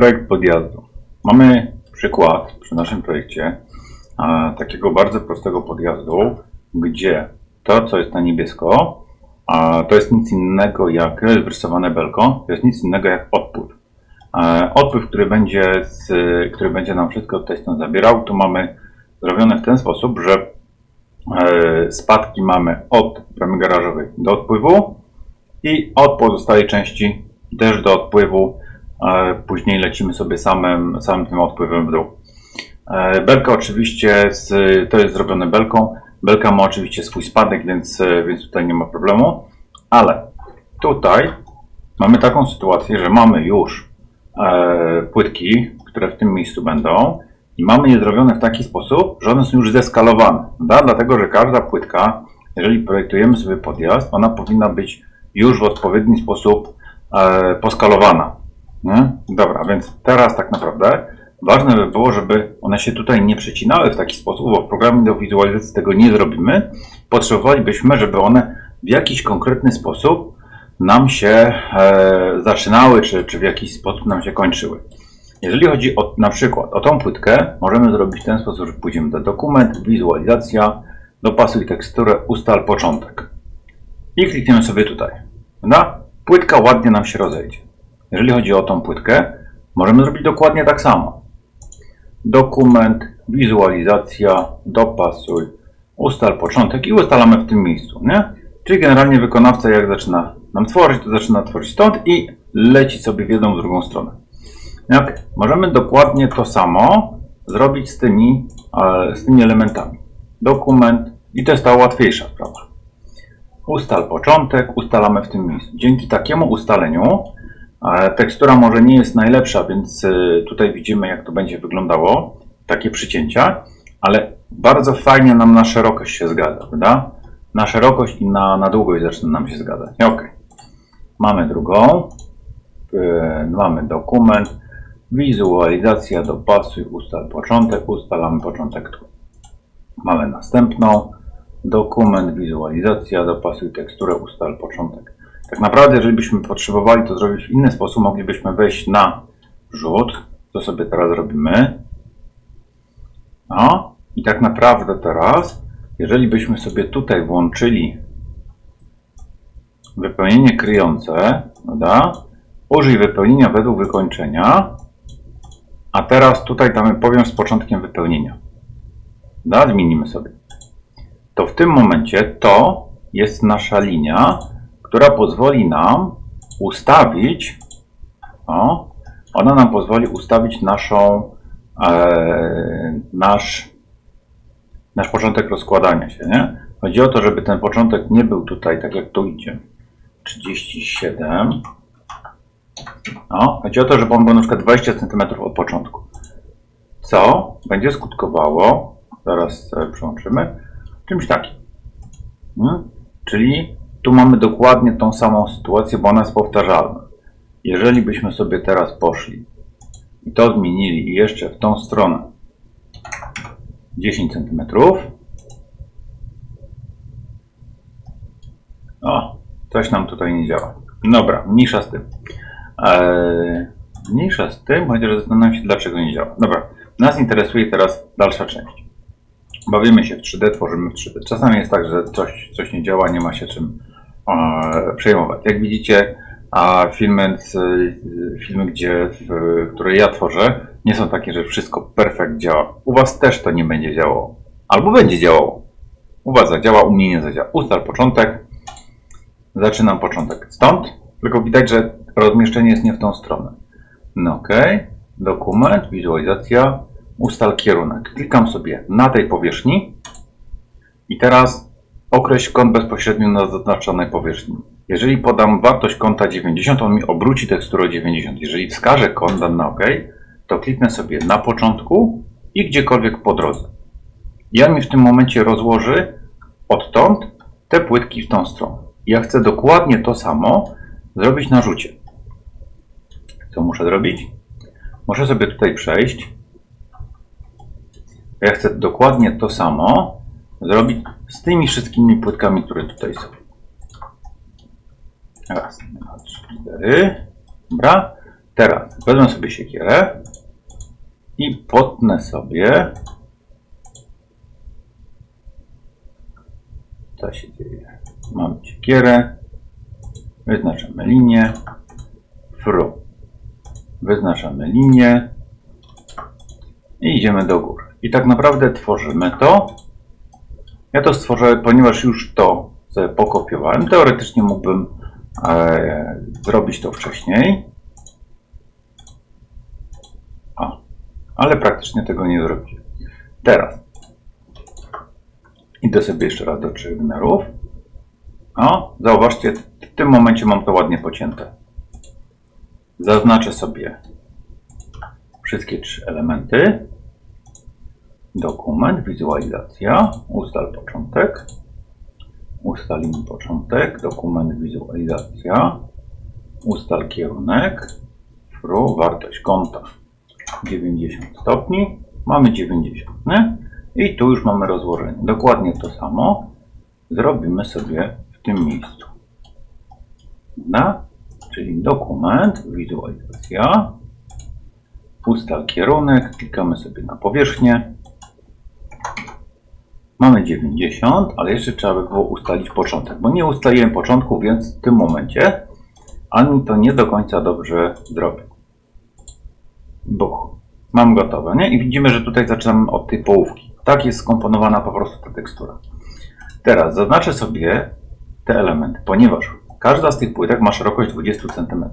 Projekt podjazdu. Mamy przykład przy naszym projekcie e, takiego bardzo prostego podjazdu, gdzie to, co jest na niebiesko, a to jest nic innego jak wyrysowane belko, to jest nic innego jak odpływ. E, odpływ, który będzie, z, który będzie nam wszystko strony zabierał, tu mamy zrobione w ten sposób, że e, spadki mamy od bramy garażowej do odpływu i od pozostałej części też do odpływu. E, Później lecimy sobie samym, samym tym odpływem w dół. E, Belka oczywiście, z, to jest zrobione belką. Belka ma oczywiście swój spadek, więc, e, więc tutaj nie ma problemu. Ale tutaj mamy taką sytuację, że mamy już płytki, które w tym miejscu będą i mamy je zrobione w taki sposób, że one są już zeskalowane. Da? Dlatego, że każda płytka, jeżeli projektujemy sobie podjazd, ona powinna być już w odpowiedni sposób poskalowana. Nie? Dobra, więc teraz tak naprawdę ważne by było, żeby one się tutaj nie przecinały w taki sposób, bo w programie do wizualizacji tego nie zrobimy. Potrzebowalibyśmy, żeby one w jakiś konkretny sposób nam się e, zaczynały, czy, czy w jakiś sposób nam się kończyły. Jeżeli chodzi o, na przykład o tą płytkę, możemy zrobić w ten sposób, że pójdziemy do dokument, wizualizacja, dopasuj teksturę, ustal początek. I klikniemy sobie tutaj. Prawda? Płytka ładnie nam się rozejdzie. Jeżeli chodzi o tą płytkę, możemy zrobić dokładnie tak samo. Dokument, wizualizacja, dopasuj, ustal początek i ustalamy w tym miejscu. Nie? Czyli generalnie wykonawca jak zaczyna nam tworzyć, to zaczyna tworzyć stąd i leci sobie w jedną, w drugą stronę. Jak możemy dokładnie to samo zrobić z tymi, e, z tymi elementami. Dokument i to jest ta łatwiejsza sprawa. Ustal początek, ustalamy w tym miejscu. Dzięki takiemu ustaleniu tekstura może nie jest najlepsza, więc e, tutaj widzimy jak to będzie wyglądało, takie przycięcia, ale bardzo fajnie nam na szerokość się zgadza, prawda? Na szerokość i na, na długość zaczyna nam się zgadzać. Ok. Mamy drugą. E, Mamy dokument. Wizualizacja, dopasuj, ustal początek. Ustalamy początek tu. Mamy następną. Dokument, wizualizacja, dopasuj teksturę, ustal początek. Tak naprawdę, jeżeli byśmy potrzebowali to zrobić w inny sposób, moglibyśmy wejść na rzut. To sobie teraz robimy. No i tak naprawdę teraz, jeżeli byśmy sobie tutaj włączyli wypełnienie kryjące, prawda? Użyj wypełnienia według wykończenia, a teraz tutaj damy powiem z początkiem wypełnienia. Da, zmienimy sobie. To w tym momencie to jest nasza linia, która pozwoli nam ustawić, o, ona nam pozwoli ustawić naszą, e, nasz, nasz początek rozkładania się, nie? Chodzi o to, żeby ten początek nie był tutaj, tak jak tu idzie. 37. No, chodzi o to, żeby on był na przykład 20 cm od początku. Co będzie skutkowało, zaraz przełączymy, czymś takim. Hmm? Czyli tu mamy dokładnie tą samą sytuację, bo ona jest powtarzalna. Jeżeli byśmy sobie teraz poszli i to zmienili i jeszcze w tą stronę 10 cm, O, coś nam tutaj nie działa. Dobra, mniejsza z tym. Eee, mniejsza z tym, chociaż zastanawiam się, dlaczego nie działa. Dobra, nas interesuje teraz dalsza część. Bawimy się w 3D, tworzymy w 3D. Czasami jest tak, że coś, coś nie działa, nie ma się czym przejmować. Jak widzicie, a filmy, z, filmy gdzie, które ja tworzę, nie są takie, że wszystko perfekt działa. U Was też to nie będzie działało. Albo będzie działało. U Was zadziała, u mnie nie zadziała. Ustal początek, Zaczynam początek stąd, tylko widać, że rozmieszczenie jest nie w tą stronę. No ok, dokument, wizualizacja, ustal kierunek. Klikam sobie na tej powierzchni i teraz określ kąt bezpośrednio na zaznaczonej powierzchni. Jeżeli podam wartość kąta 90, on mi obróci teksturę o 90. Jeżeli wskażę kąt, dam na OK, to kliknę sobie na początku i gdziekolwiek po drodze. I on mi w tym momencie rozłoży odtąd te płytki w tą stronę. Ja chcę dokładnie to samo zrobić na rzucie. Co muszę zrobić? Muszę sobie tutaj przejść. Ja chcę dokładnie to samo zrobić z tymi wszystkimi płytkami, które tutaj są. Raz, dwa, trzy, cztery. Dobra. Teraz wezmę sobie siekierę i potnę sobie. Co się dzieje? Mamy siekierę. Wyznaczamy linię. Fru. Wyznaczamy linię. I idziemy do góry. I tak naprawdę tworzymy to. Ja to stworzę, ponieważ już to sobie pokopiowałem. Teoretycznie mógłbym e, zrobić to wcześniej. A, ale praktycznie tego nie zrobiłem. Teraz idę sobie jeszcze raz do trzech wymiarów. O, zauważcie, w tym momencie mam to ładnie pocięte. Zaznaczę sobie wszystkie trzy elementy. Dokument, wizualizacja, ustal początek, ustalimy początek, dokument, wizualizacja, ustal kierunek, fru, wartość kąta 90 stopni, mamy 90, nie? I tu już mamy rozłożenie. Dokładnie to samo zrobimy sobie w tym miejscu. Na, czyli dokument, wizualizacja, ustal kierunek, klikamy sobie na powierzchnię. Mamy 90, ale jeszcze trzeba by było ustalić początek, bo nie ustaliłem początku, więc w tym momencie ani to nie do końca dobrze zrobię. Buch. Mam gotowe, nie? I widzimy, że tutaj zaczynam od tej połówki. Tak jest skomponowana po prostu ta tekstura. Teraz zaznaczę sobie te elementy, ponieważ każda z tych płytek ma szerokość 20 cm.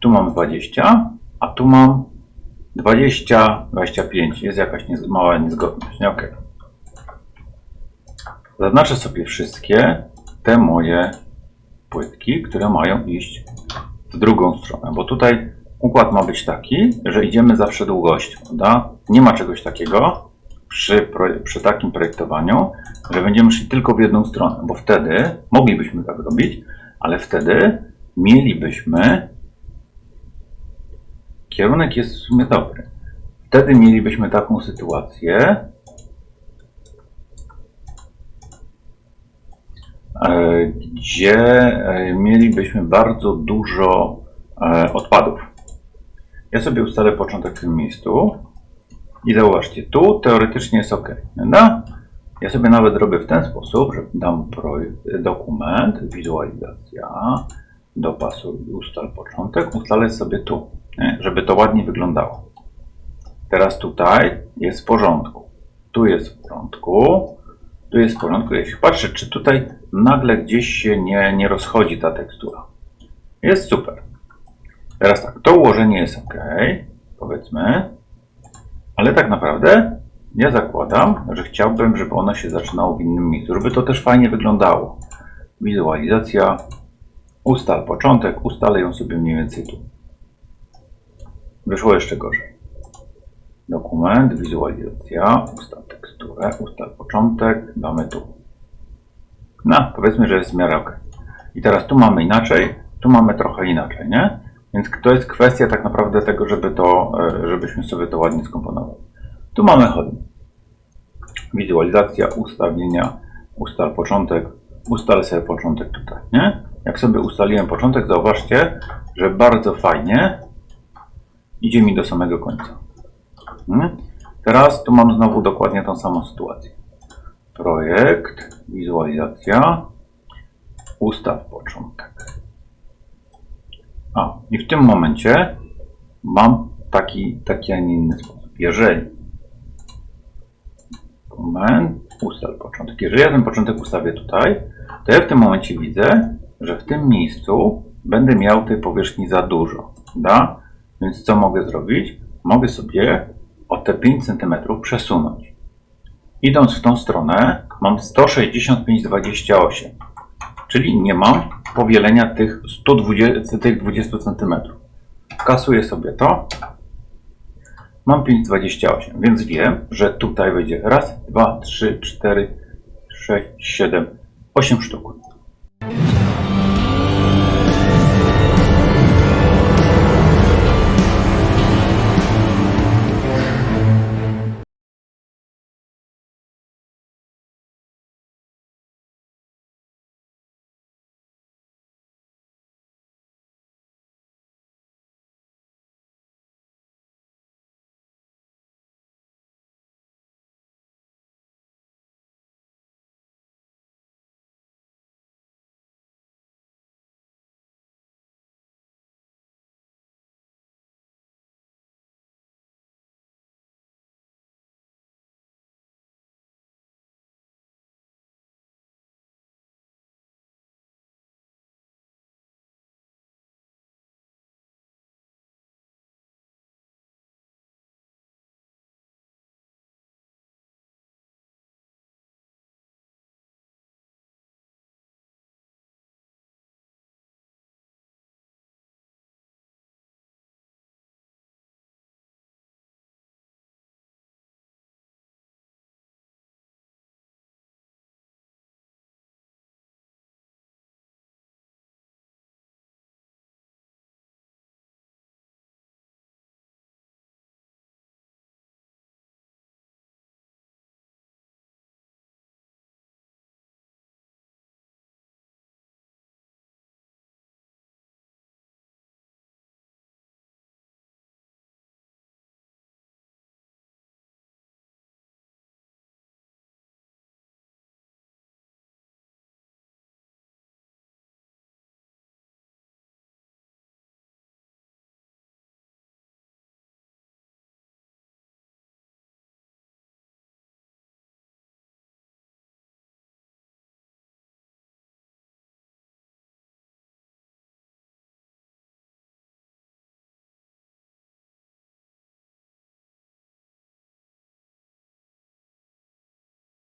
Tu mam 20, a tu mam 20, 25. Jest jakaś niez mała niezgodność. Nie? Okay. Zaznaczę sobie wszystkie te moje płytki, które mają iść w drugą stronę, bo tutaj układ ma być taki, że idziemy zawsze długością, prawda? Nie ma czegoś takiego przy, przy takim projektowaniu, że będziemy szli tylko w jedną stronę, bo wtedy moglibyśmy tak robić, ale wtedy mielibyśmy kierunek jest w sumie dobry. Wtedy mielibyśmy taką sytuację, e, gdzie e, mielibyśmy bardzo dużo e, odpadów. Ja sobie ustalę początek w tym miejscu i zauważcie, tu teoretycznie jest ok. Prawda? Ja sobie nawet robię w ten sposób, że dam dokument, wizualizacja, dopasuj, ustal początek, ustalę sobie tu, nie? żeby to ładnie wyglądało. Teraz tutaj jest w porządku. Tu jest w porządku. Tu jest w porządku. Jeśli patrzę, czy tutaj nagle gdzieś się nie, nie rozchodzi ta tekstura. Jest super. Teraz tak, to ułożenie jest ok, powiedzmy, ale tak naprawdę ja zakładam, że chciałbym, żeby ono się zaczynało w innym miejscu, żeby to też fajnie wyglądało. Wizualizacja, ustal początek, ustalę ją sobie mniej więcej tu. Wyszło jeszcze gorzej. Dokument, wizualizacja, ustal teksturę, ustal początek, damy tu. No, powiedzmy, że jest w miarę ok. I teraz tu mamy inaczej, tu mamy trochę inaczej, nie? Więc to jest kwestia tak naprawdę tego, żeby to, e, żebyśmy sobie to ładnie skomponowali. Tu mamy chodnik. Wizualizacja, ustawienia, ustal początek, ustal sobie początek tutaj, nie? Jak sobie ustaliłem początek, zauważcie, że bardzo fajnie idzie mi do samego końca. Hmm? Teraz tu mam znowu dokładnie tą samą sytuację. Projekt, wizualizacja, ustaw początek. A, i w tym momencie mam taki, taki, a nie inny sposób. Jeżeli moment, ustal początek. Jeżeli ja ten początek ustawię tutaj, to ja w tym momencie widzę, że w tym miejscu będę miał tej powierzchni za dużo. Da? Więc co mogę zrobić? Mogę sobie o te 5 cm przesunąć. Idąc w tą stronę, mam 165,28, czyli nie mam powielenia tych 120, tych 20 cm. Kasuję sobie to. Mam 5,28, więc wiem, że tutaj będzie raz, dwa, trzy, cztery, sześć, siedem, osiem sztuk.